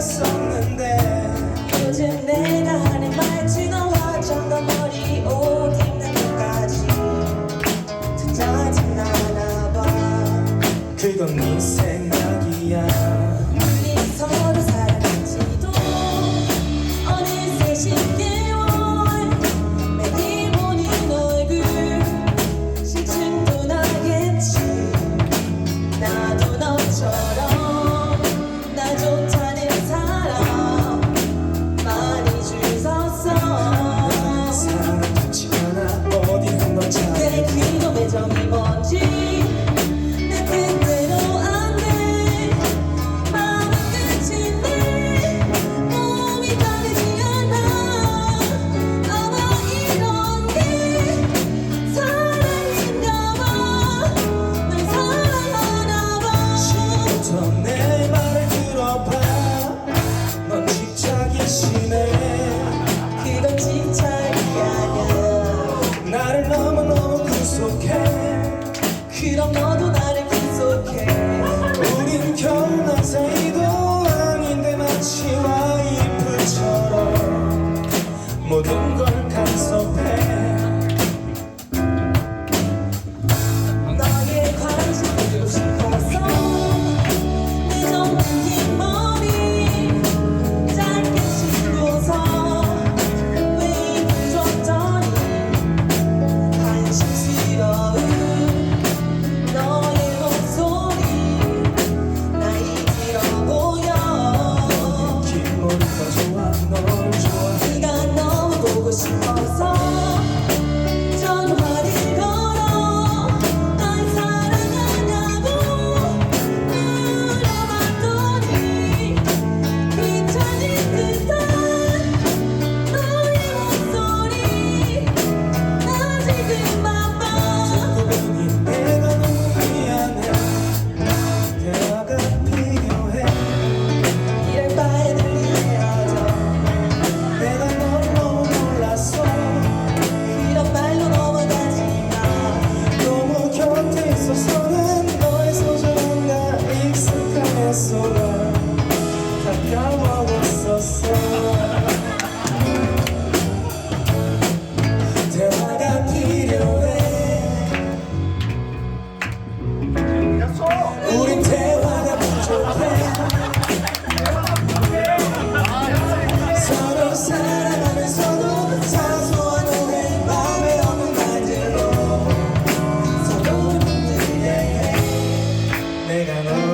있었는데. 요즘 내가 하는 말 지나와 장난 머리 옷 입는 것까지. 듣다 듣나 나봐. 그건 네 생각이야. Hit on 네가 너무 보고 싶어서 우린 대화가 부족해. 서로 사랑하면서도 사소한 우리 맘에 없는 날들로. 서로 힘들게 내가 너